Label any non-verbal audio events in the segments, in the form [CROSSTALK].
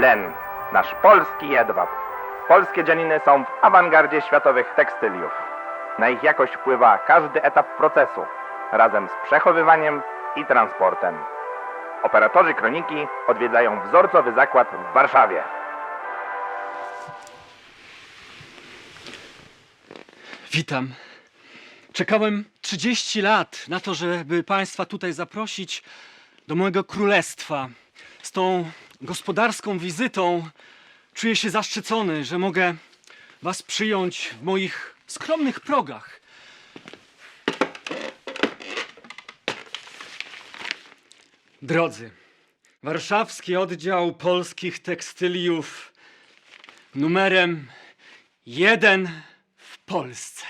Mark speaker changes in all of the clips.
Speaker 1: len, nasz polski jedwab. Polskie dzianiny są w awangardzie światowych tekstyliów. Na ich jakość wpływa każdy etap procesu, razem z przechowywaniem i transportem. Operatorzy kroniki odwiedzają wzorcowy zakład w Warszawie.
Speaker 2: Witam. Czekałem 30 lat na to, żeby Państwa tutaj zaprosić do mojego królestwa. Z tą gospodarską wizytą czuję się zaszczycony, że mogę Was przyjąć w moich skromnych progach. Drodzy, warszawski oddział polskich tekstyliów numerem jeden w Polsce.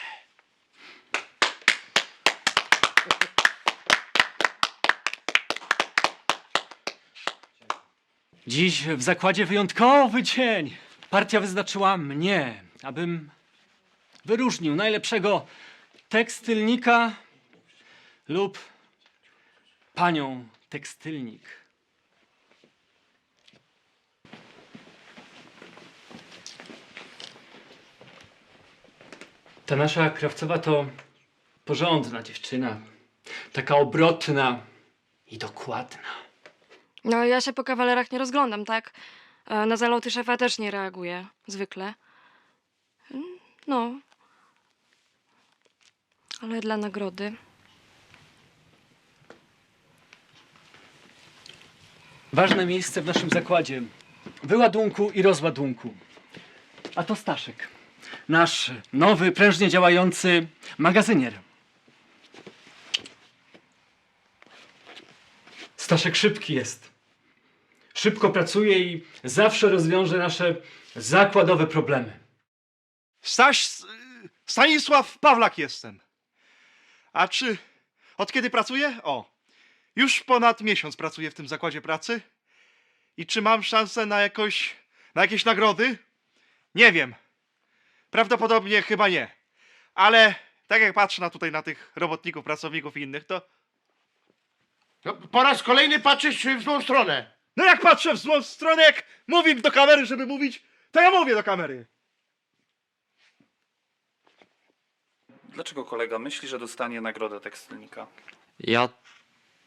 Speaker 2: Dziś w zakładzie wyjątkowy dzień. Partia wyznaczyła mnie, abym wyróżnił najlepszego tekstylnika lub panią tekstylnik. Ta nasza krawcowa to porządna dziewczyna. Taka obrotna i dokładna.
Speaker 3: No, ja się po kawalerach nie rozglądam, tak? E, Na zaloty szefa też nie reaguję, zwykle. Mm, No. Ale dla nagrody.
Speaker 2: Ważne miejsce w naszym zakładzie. Wyładunku i rozładunku. A to Staszek. Nasz nowy, prężnie działający magazynier. Staszek szybki jest. Szybko pracuje i zawsze rozwiąże nasze zakładowe problemy.
Speaker 4: Staś, Stanisław Pawlak jestem. A czy od kiedy pracuję? O, już ponad miesiąc pracuję w tym zakładzie pracy. I czy mam szansę na jakoś, na jakieś nagrody? Nie wiem. Prawdopodobnie chyba nie. Ale tak jak patrzę na tutaj na tych robotników, pracowników i innych, to
Speaker 5: No, po raz kolejny patrzysz w złą stronę.
Speaker 4: No jak patrzę w złą stronę, jak mówię do kamery, żeby mówić, to ja mówię do kamery.
Speaker 6: Dlaczego kolega myśli, że dostanie nagrodę tekstylnika?
Speaker 7: Ja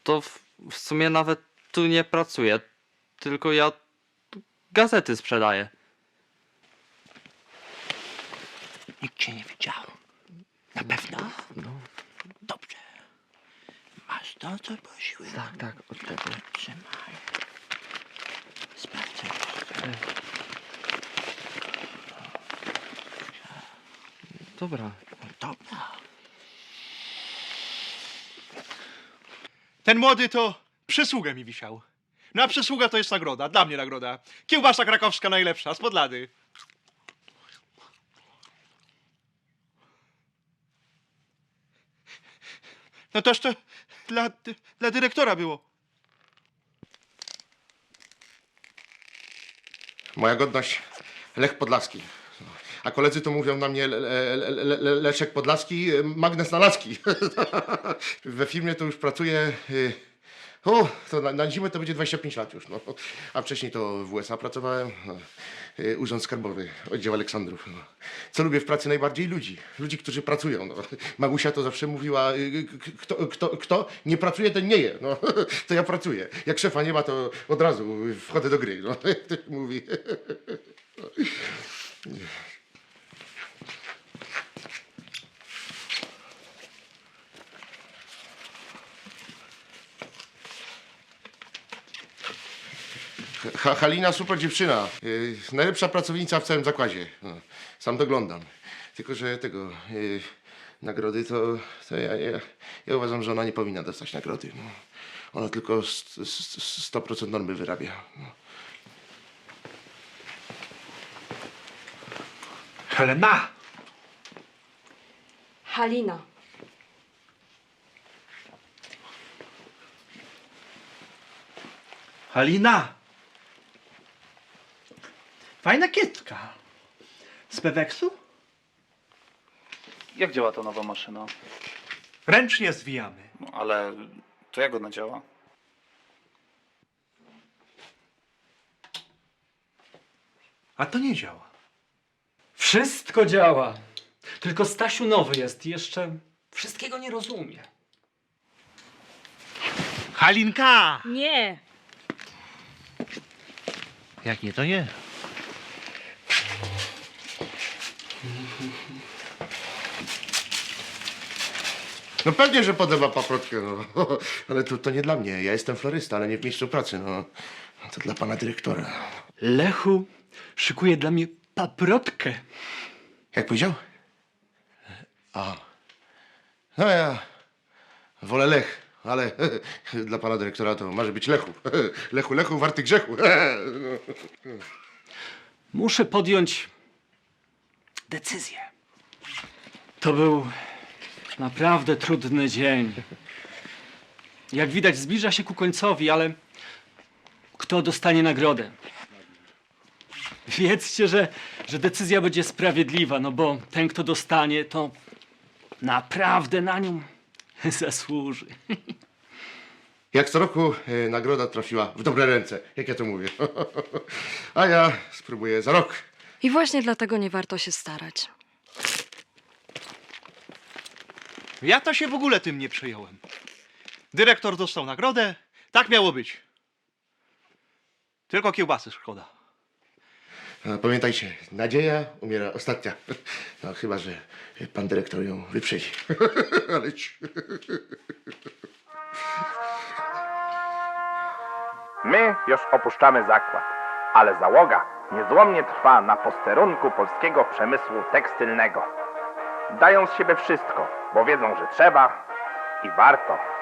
Speaker 7: to w, w sumie nawet tu nie pracuję, tylko ja tu gazety sprzedaję.
Speaker 5: Nikt cię nie widział. Na pewno?
Speaker 7: No,
Speaker 5: Dobrze. Masz to, co prosiłem?
Speaker 7: tak, tak, od tego.
Speaker 5: Trzymaj.
Speaker 7: Dobra.
Speaker 5: Dobra.
Speaker 4: Ten młody to przysługę mi wisiał. No a przysługa to jest nagroda, dla mnie nagroda. Kiełbasa krakowska najlepsza, z podlady. No toż to dla, dla dyrektora było.
Speaker 5: Moja godność, Lech Podlaski. A koledzy to mówią na mnie le, le, le, le, Leszek Podlaski, Magnes Nalacki. [LAUGHS] We firmie to już pracuję... y, O, to na, na zimę to będzie 25 lat już. No. A wcześniej to w USA pracowałem. no. Y, Urząd Skarbowy, oddział Aleksandrów. No. Co lubię w pracy najbardziej? Ludzi. Ludzi, którzy pracują. No. Magusia to zawsze mówiła, y, k- kto, kto, kto nie pracuje, ten nie je. No. [LAUGHS] To ja pracuję. Jak szefa nie ma, to od razu wchodzę do gry. No. [LAUGHS] Mówi. [LAUGHS] Ha, Halina super dziewczyna. Yy, najlepsza pracownica w całym zakładzie. No, sam doglądam. Tylko, że tego yy, nagrody to, to ja, ja, ja uważam, że ona nie powinna dostać nagrody. No. Ona tylko st- st- 100% normy wyrabia. No.
Speaker 4: Helena!
Speaker 3: Halina.
Speaker 4: Halina! Fajna kietka. Z Peweksu?
Speaker 6: Jak działa ta nowa maszyna?
Speaker 4: Ręcznie zwijamy.
Speaker 6: No, ale to jak ona działa?
Speaker 4: A to nie działa.
Speaker 2: Wszystko działa. Tylko Stasiu nowy jest i jeszcze wszystkiego nie rozumie.
Speaker 4: Halinka!
Speaker 8: Nie.
Speaker 4: Jak nie, to nie.
Speaker 5: No pewnie, że podoba paprotkę, no. [LAUGHS] Ale to, to nie dla mnie. Ja jestem florysta, ale nie w miejscu pracy, no. To dla pana dyrektora.
Speaker 2: Lechu szykuje dla mnie paprotkę.
Speaker 5: Jak powiedział? A. No ja wolę Lech, ale [LAUGHS] dla pana dyrektora to może być Lechu. [LAUGHS] Lechu, Lechu, warty grzechu.
Speaker 2: Muszę podjąć decyzję. To był naprawdę trudny dzień. Jak widać, zbliża się ku końcowi, ale kto dostanie nagrodę? Wiedzcie, że, że decyzja będzie sprawiedliwa, no bo ten, kto dostanie, to naprawdę na nią [LAUGHS] zasłuży.
Speaker 5: Jak co roku e, nagroda trafiła w dobre ręce, jak ja to mówię. [LAUGHS] A ja spróbuję za rok.
Speaker 3: I właśnie dlatego nie warto się starać.
Speaker 4: Ja to się w ogóle tym nie przejąłem. Dyrektor dostał nagrodę, tak miało być. Tylko kiełbasy szkoda.
Speaker 5: A Pamiętajcie, nadzieja umiera ostatnia. No chyba, że pan dyrektor ją wyprzedzi. [LAUGHS] Ale ci-
Speaker 1: My już opuszczamy zakład, ale załoga niezłomnie trwa na posterunku polskiego przemysłu tekstylnego. Dają z siebie wszystko, bo wiedzą, że trzeba i warto.